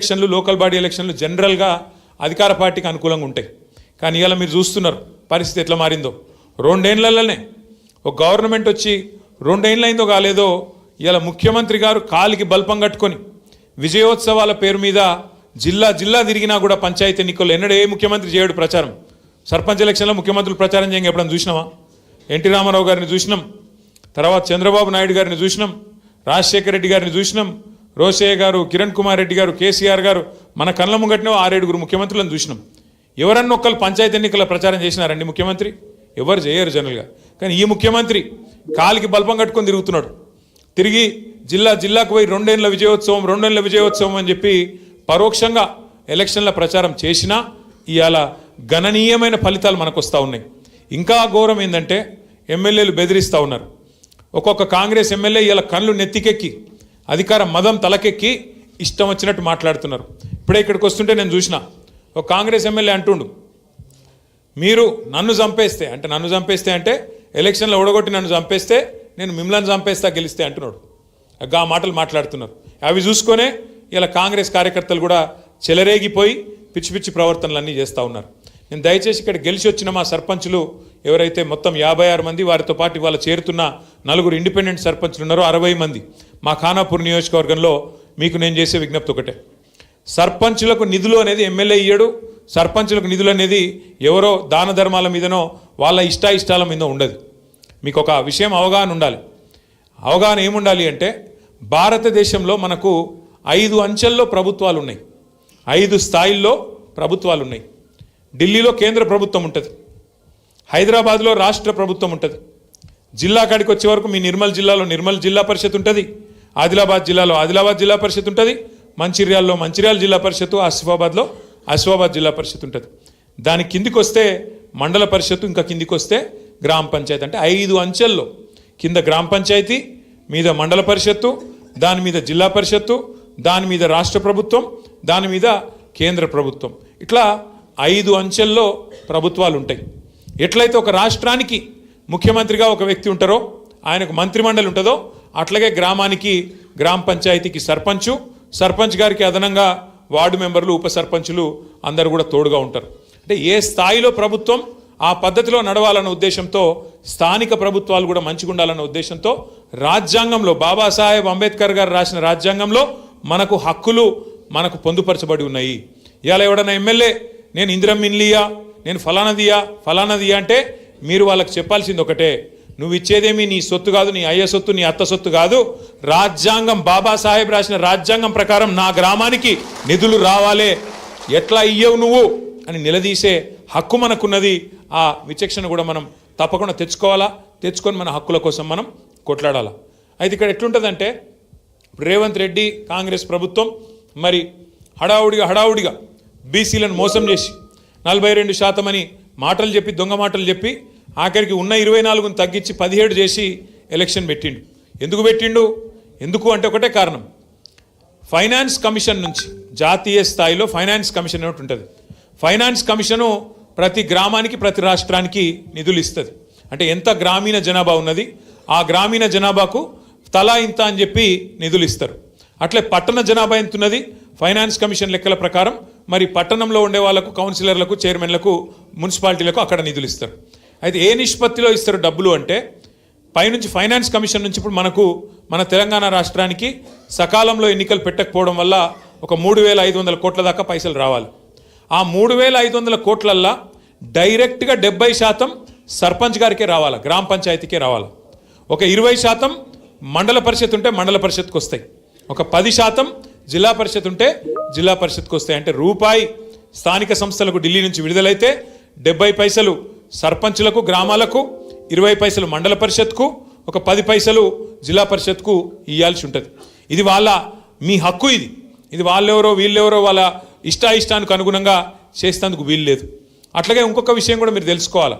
ఎలక్షన్లు local body ఎలక్షన్లు జనరల్గా అధికార పార్టీకి అనుకూలంగా ఉంటాయి. కానీ ఇవాళ మీరు చూస్తున్నారు పరిస్థితి ఎట్లా మారిందో. రెండేళ్ళలోనే ఒక గవర్నమెంట్ వచ్చి రెండేళ్ళైందో కాలేదో ఇవాళ ముఖ్యమంత్రి గారు కాలికి బల్పం కట్టుకొని విజయోత్సవాల పేరు మీద జిల్లా జిల్లా తిరిగినా కూడా పంచాయతీ ఎన్నికల్లో ఎన్నడూ ఏ ముఖ్యమంత్రి చేయడు ప్రచారం. సర్పంచ్ ఎలక్షన్లో ముఖ్యమంత్రులు ప్రచారం చేయంగా ఎప్పుడైనా చూసినావా? ఎన్టీ రామారావు గారిని చూసినాం. తర్వాత చంద్రబాబు నాయుడు గారిని చూసినాం. రాజశేఖర రెడ్డి గారిని చూసినాం. రోసయ్య గారు కిరణ్ కుమార్ రెడ్డి గారు కేసీఆర్ గారు మన కళ్ళ ముంగట్నే ఆరేడుగురు ముఖ్యమంత్రులను చూసినాం. ఎవరన్నా ఒక్కరు పంచాయతీ ఎన్నికల ప్రచారం చేసినారండి ముఖ్యమంత్రి? ఎవరు చేయరు జనరల్గా. కానీ ఈ ముఖ్యమంత్రి కాలికి బల్పం కట్టుకొని తిరుగుతున్నాడు. తిరిగి జిల్లా జిల్లాకు పోయి రెండేళ్ళ విజయోత్సవం రెండేళ్ళ విజయోత్సవం అని చెప్పి పరోక్షంగా ఎలక్షన్ల ప్రచారం చేసినా ఇవాళ గణనీయమైన ఫలితాలు మనకు వస్తూ ఉన్నాయి. ఇంకా ఘోరం ఏంటంటే ఎమ్మెల్యేలు బెదిరిస్తూ ఉన్నారు. ఒక్కొక్క కాంగ్రెస్ ఎమ్మెల్యే ఇలా కళ్ళు నెత్తికెక్కి అధికార మదం తలకెక్కి ఇష్టం వచ్చినట్టు మాట్లాడుతున్నారు. ఇప్పుడే ఇక్కడికి వస్తుంటే నేను చూసిన ఒక కాంగ్రెస్ ఎమ్మెల్యే అంటుండు మీరు నన్ను చంపేస్తే అంటే నన్ను చంపేస్తే అంటే ఎలక్షన్లో ఓడగొట్టి నన్ను చంపేస్తే నేను మిమ్మల్ని చంపేస్తా గెలిస్తే అంటున్నాడు. గా మాటలు మాట్లాడుతున్నారు. అవి చూసుకొనే ఇలా కాంగ్రెస్ కార్యకర్తలు కూడా చెలరేగిపోయి పిచ్చి పిచ్చి ప్రవర్తనలు అన్నీ చేస్తూ ఉన్నారు. నేను దయచేసి ఇక్కడ గెలిచి వచ్చిన మా సర్పంచులు ఎవరైతే మొత్తం యాభై ఆరు మంది వారితో పాటు ఇవాళ చేరుతున్న నలుగురు ఇండిపెండెంట్ సర్పంచులు ఉన్నారో అరవై మంది మా ఖానాపూర్ నియోజకవర్గంలో మీకు నేను చేసే విజ్ఞప్తి ఒకటే. సర్పంచులకు నిధులు అనేది ఎమ్మెల్యే ఇయ్యడు సర్పంచులకు నిధులు అనేది ఎవరో దాన ధర్మాల మీదనో వాళ్ళ ఇష్టాయిష్టాల మీద ఉండదు. మీకు ఒక విషయం అవగాహన ఉండాలి. అవగాహన ఏముండాలి అంటే భారతదేశంలో మనకు ఐదు అంచెల్లో ప్రభుత్వాలు ఉన్నాయి. ఐదు స్థాయిల్లో ప్రభుత్వాలు ఉన్నాయి. ఢిల్లీలో కేంద్ర ప్రభుత్వం ఉంటుంది. హైదరాబాద్లో రాష్ట్ర ప్రభుత్వం ఉంటుంది. జిల్లా కాడికి వచ్చే వరకు మీ నిర్మల్ జిల్లాలో నిర్మల్ జిల్లా పరిషత్ ఉంటుంది. ఆదిలాబాద్ జిల్లాలో ఆదిలాబాద్ జిల్లా పరిషత్ ఉంటుంది మంచిర్యాలలో మంచిర్యాల జిల్లా పరిషత్తు ఆసిఫాబాద్లో ఆసిఫాబాద్ జిల్లా పరిషత్ ఉంటుంది. దాని కిందికి వస్తే మండల పరిషత్తు ఇంకా కిందికి వస్తే గ్రామ పంచాయతీ. అంటే ఐదు అంచెల్లో కింద గ్రామ పంచాయతీ మీద మండల పరిషత్తు దాని మీద జిల్లా పరిషత్తు దాని మీద రాష్ట్ర ప్రభుత్వం దాని మీద కేంద్ర ప్రభుత్వం. ఇట్లా ఐదు అంచెల్లో ప్రభుత్వాలు ఉంటాయి. ఎట్లయితే ఒక రాష్ట్రానికి ముఖ్యమంత్రిగా ఒక వ్యక్తి ఉంటారో ఆయనకు మంత్రిమండలి ఉంటుందో అట్లాగే గ్రామానికి గ్రామ పంచాయతీకి సర్పంచు సర్పంచ్ గారికి అదనంగా వార్డు మెంబర్లు ఉప సర్పంచులు అందరూ కూడా తోడుగా ఉంటారు. అంటే ఏ స్థాయిలో ప్రభుత్వం ఆ పద్ధతిలో నడవాలన్న ఉద్దేశంతో స్థానిక ప్రభుత్వాలు కూడా మంచిగా ఉండాలన్న ఉద్దేశంతో రాజ్యాంగంలో బాబాసాహెబ్ అంబేద్కర్ గారు రాసిన రాజ్యాంగంలో మనకు హక్కులు మనకు పొందుపరచబడి ఉన్నాయి. ఇవాళ ఎవడన్నా ఎమ్మెల్యే నేను ఇందిరం ఇన్లియా నేను ఫలానదియా ఫలానదియా అంటే మీరు వాళ్ళకి చెప్పాల్సింది ఒకటే నువ్వు ఇచ్చేదేమి నీ సొత్తు కాదు నీ అయ్య సొత్తు నీ అత్త సొత్తు కాదు. రాజ్యాంగం బాబాసాహెబ్ రాసిన రాజ్యాంగం ప్రకారం నా గ్రామానికి నిధులు రావాలే. ఎట్లా ఇయ్యవు నువ్వు? అని నిలదీసే హక్కు మనకున్నది. ఆ విచక్షణ కూడా మనం తప్పకుండా తెచ్చుకోవాలా? తెచ్చుకొని మన హక్కుల కోసం మనం కొట్లాడాలా? అయితే ఇక్కడ ఎట్లుంటుందంటే రేవంత్ రెడ్డి కాంగ్రెస్ ప్రభుత్వం మరి హడావుడిగా హడావుడిగా బీసీలను మోసం చేసి నలభై రెండు శాతం అని మాటలు చెప్పి దొంగ మాటలు చెప్పి ఆఖరికి ఉన్న ఇరవై నాలుగును తగ్గించి పదిహేడు చేసి ఎలక్షన్ పెట్టిండు. ఎందుకు పెట్టిండు? ఎందుకు అంటే ఒకటే కారణం. ఫైనాన్స్ కమిషన్ నుంచి జాతీయ స్థాయిలో ఫైనాన్స్ కమిషన్ ఒకటి ఉంటుంది. ఫైనాన్స్ కమిషను ప్రతి గ్రామానికి ప్రతి రాష్ట్రానికి నిధులు ఇస్తుంది. అంటే ఎంత గ్రామీణ జనాభా ఉన్నది ఆ గ్రామీణ జనాభాకు తలా ఇంత అని చెప్పి నిధులు ఇస్తారు. అట్లే పట్టణ జనాభా ఎంత ఉన్నది ఫైనాన్స్ కమిషన్ లెక్కల ప్రకారం మరి పట్టణంలో ఉండే వాళ్ళకు కౌన్సిలర్లకు చైర్మన్లకు మున్సిపాలిటీలకు అక్కడ నిధులు ఇస్తారు. అయితే ఏ నిష్పత్తిలో ఇస్తారు డబ్బులు అంటే పైనుంచి ఫైనాన్స్ కమిషన్ నుంచి ఇప్పుడు మనకు మన తెలంగాణ రాష్ట్రానికి సకాలంలో ఎన్నికలు పెట్టకపోవడం వల్ల ఒక మూడు వేల ఐదు వందల కోట్ల దాకా పైసలు రావాలి. ఆ మూడు వేల ఐదు వందల కోట్లల్లా డైరెక్ట్గా డెబ్బై శాతం సర్పంచ్ గారికే రావాలి గ్రామ పంచాయతీకే రావాలి? ఒక ఇరవై శాతం మండల పరిషత్ ఉంటే మండల పరిషత్కి వస్తాయి. ఒక పది శాతం జిల్లా పరిషత్ ఉంటే జిల్లా పరిషత్కి వస్తాయి. అంటే రూపాయి స్థానిక సంస్థలకు ఢిల్లీ నుంచి విడుదలైతే డెబ్బై పైసలు సర్పంచులకు గ్రామాలకు ఇరవై పైసలు మండల పరిషత్కు ఒక పది పైసలు జిల్లా పరిషత్కు ఇవ్వాల్సి ఉంటుంది. ఇది వాళ్ళ మీ హక్కు ఇది. ఇది వాళ్ళెవరో వీళ్ళెవరో వాళ్ళ ఇష్టాయిష్టానికి అనుగుణంగా చేసేందుకు వీలు లేదు. అట్లాగే ఇంకొక విషయం కూడా మీరు తెలుసుకోవాలి.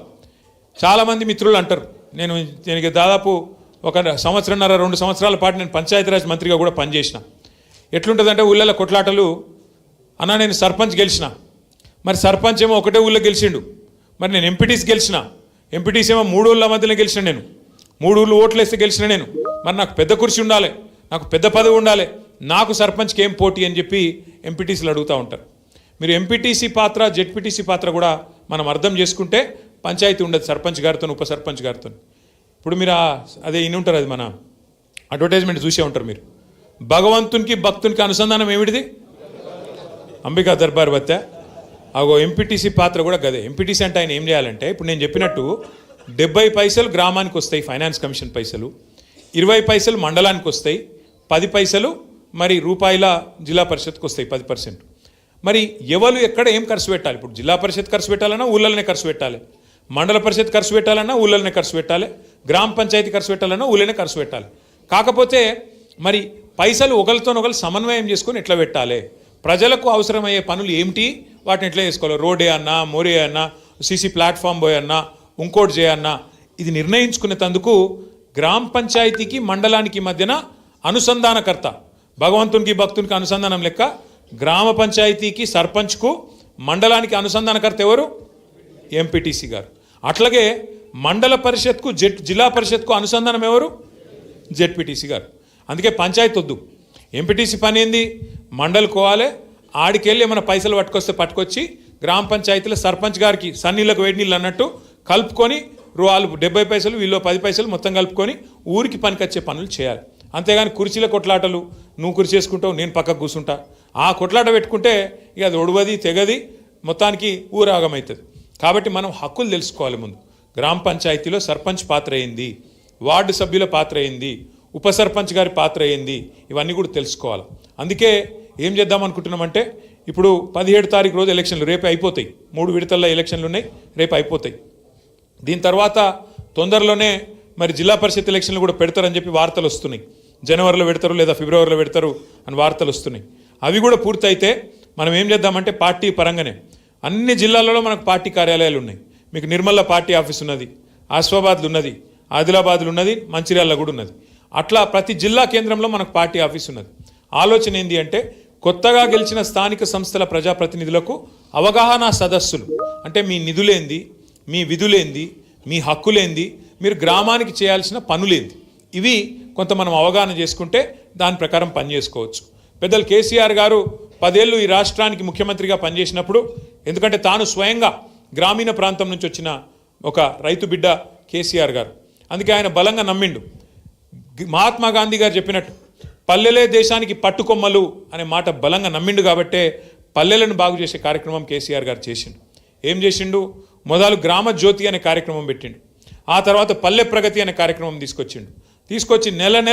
చాలామంది మిత్రులు అంటారు నేను దీనికి దాదాపు ఒక సంవత్సరంన్నర రెండు సంవత్సరాల పాటు నేను పంచాయతీరాజ్ మంత్రిగా కూడా పనిచేసిన. ఎట్లుంటుందంటే ఊళ్ళలో కొట్లాటలు అన్నా నేను సర్పంచ్ గెలిచిన. మరి సర్పంచ్ ఏమో ఒకటే ఊళ్ళో గెలిచిండు. మరి నేను ఎంపీటీస్ గెలిచిన. ఎంపీటీస్ ఏమో మూడు ఊళ్ళ మధ్యలో గెలిచిన నేను. మూడు ఊళ్ళు ఓట్లు వేస్తే గెలిచిన నేను. మరి నాకు పెద్ద కుర్చీ ఉండాలి. నాకు పెద్ద పదవి ఉండాలి. నాకు సర్పంచ్కి ఏం పోటీ అని చెప్పి ఎంపీటీసీలు అడుగుతూ ఉంటారు. మీరు ఎంపీటీసీ పాత్ర జెడ్పీటీసీ పాత్ర కూడా మనం అర్థం చేసుకుంటే పంచాయతీ ఉండదు సర్పంచ్ గారితో ఉప సర్పంచ్ గారితో ఇప్పుడు మీరు అదే ఇన్ని ఉంటారు అది మన అడ్వర్టైజ్మెంట్ చూసే ఉంటారు మీరు. భగవంతునికి భక్తునికి అనుసంధానం ఏమిటిది? అంబికా దర్బార్ వద్ద. అగో ఎంపీటీసీ పాత్ర కూడా గదే. ఎంపీటీసీ అంటే ఆయన ఏం చేయాలంటే ఇప్పుడు నేను చెప్పినట్టు డెబ్బై పైసలు గ్రామానికి వస్తాయి ఫైనాన్స్ కమిషన్ పైసలు ఇరవై పైసలు మండలానికి వస్తాయి పది పైసలు మరి రూపాయల జిల్లా పరిషత్కి వస్తాయి పది పర్సెంట్. మరి ఎవరు ఎక్కడ ఏం ఖర్చు పెట్టాలి? ఇప్పుడు జిల్లా పరిషత్ ఖర్చు పెట్టాలన్నా ఊళ్ళనే ఖర్చు పెట్టాలి. మండల పరిషత్ ఖర్చు పెట్టాలన్నా ఊళ్ళనే ఖర్చు పెట్టాలి. గ్రామ పంచాయతీ ఖర్చు పెట్టాలన్నా ఊళ్ళనే ఖర్చు పెట్టాలి. కాకపోతే మరి పైసలు ఒకరితోనొకరు సమన్వయం చేసుకొని ఎట్లా పెట్టాలి? ప్రజలకు అవసరమయ్యే పనులు ఏమిటి? వాటిని ఎట్లా చేసుకోవాలి? రోడే అన్నా మోరే అన్నా సీసీ ప్లాట్ఫామ్ బోయ్ అన్నా ఇంకోటి చేయన్నా ఇది నిర్ణయించుకునేందుకు గ్రామ పంచాయతీకి మండలానికి మధ్యన అనుసంధానకర్త భగవంతునికి భక్తునికి అనుసంధానం లెక్క గ్రామ పంచాయతీకి సర్పంచ్కు మండలానికి అనుసంధానకర్త ఎవరు? ఎంపీటీసీ గారు. అట్లాగే మండల పరిషత్కు జెడ్ జిల్లా పరిషత్కు అనుసంధానం ఎవరు? జెడ్పీటీసీ గారు. అందుకే పంచాయతీ వద్దు ఎంపీటీసీ పని ఏంది? మండలి కోవాలి ఆడికెళ్ళి ఏమైనా పైసలు పట్టుకొస్తే పట్టుకొచ్చి గ్రామ పంచాయతీలో సర్పంచ్ గారికి సన్నీళ్ళకు వేడి నీళ్ళు అన్నట్టు కలుపుకొని రూపాయలు వాళ్ళు డెబ్బై పైసలు వీళ్ళు పది పైసలు మొత్తం కలుపుకొని ఊరికి పనికొచ్చే పనులు చేయాలి. అంతేగాని కుర్చీల కొట్లాటలు నువ్వు కుర్చీ చేసుకుంటావు నేను పక్కకు కూర్చుంటా. ఆ కొట్లాట పెట్టుకుంటే ఇక అది ఒడవది తెగది మొత్తానికి ఊరాగమవుతుంది కాబట్టి మనం హక్కులు తెలుసుకోవాలి ముందు. గ్రామ పంచాయతీలో సర్పంచ్ పాత్ర ఏంది? వార్డు సభ్యుల పాత్ర ఏంది? ఉప సర్పంచ్ గారి పాత్ర ఏంది? ఇవన్నీ కూడా తెలుసుకోవాలి. అందుకే ఏం చేద్దాం అనుకుంటున్నామంటే ఇప్పుడు పదిహేడు తారీఖు రోజు ఎలక్షన్లు రేపు అయిపోతాయి. మూడు విడతల్లో ఎలక్షన్లు ఉన్నాయి రేపు అయిపోతాయి. దీని తర్వాత తొందరలోనే మరి జిల్లా పరిషత్ ఎలక్షన్లు కూడా పెడతారని చెప్పి వార్తలు వస్తున్నాయి. జనవరిలో పెడతారు లేదా ఫిబ్రవరిలో పెడతారు అని వార్తలు వస్తున్నాయి. అవి కూడా పూర్తయితే మనం ఏం చేద్దామంటే పార్టీ పరంగానే అన్ని జిల్లాలలో మనకు పార్టీ కార్యాలయాలు ఉన్నాయి. మీకు నిర్మల్ల పార్టీ ఆఫీస్ ఉన్నది ఆసిఫాబాద్లు ఉన్నది ఆదిలాబాద్లు ఉన్నది మంచిర్యాలలో కూడా ఉన్నది. అట్లా ప్రతి జిల్లా కేంద్రంలో మనకు పార్టీ ఆఫీస్ ఉన్నది. ఆలోచన ఏంటి అంటే కొత్తగా గెలిచిన స్థానిక సంస్థల ప్రజాప్రతినిధులకు అవగాహన సదస్సులు. అంటే మీ నిధులేంది మీ విధులేంది మీ హక్కులేంది మీరు గ్రామానికి చేయాల్సిన పనులేంది. ఇవి కొంత మనం అవగాహన చేసుకుంటే దాని ప్రకారం పనిచేసుకోవచ్చు. పెద్దలు కేసీఆర్ గారు పదేళ్ళు ఈ రాష్ట్రానికి ముఖ్యమంత్రిగా పనిచేసినప్పుడు ఎందుకంటే తాను స్వయంగా గ్రామీణ ప్రాంతం నుంచి వచ్చిన ఒక రైతు బిడ్డ కేసీఆర్ గారు. అందుకే ఆయన బలంగా నమ్మిండు. మహాత్మా గాంధీ గారు చెప్పినట్టు పల్లెలే దేశానికి పట్టుకొమ్మలు అనే మాట బలంగా నమ్మిండు కాబట్టే పల్లెలను బాగు చేసే కార్యక్రమం కేసీఆర్ గారు చేసిండు. ఏం చేసిండు? మొదలు గ్రామ జ్యోతి అనే కార్యక్రమం పెట్టిండు. ఆ తర్వాత పల్లె ప్రగతి అనే కార్యక్రమం తీసుకొచ్చిండు. తీసుకొచ్చి నెల నెల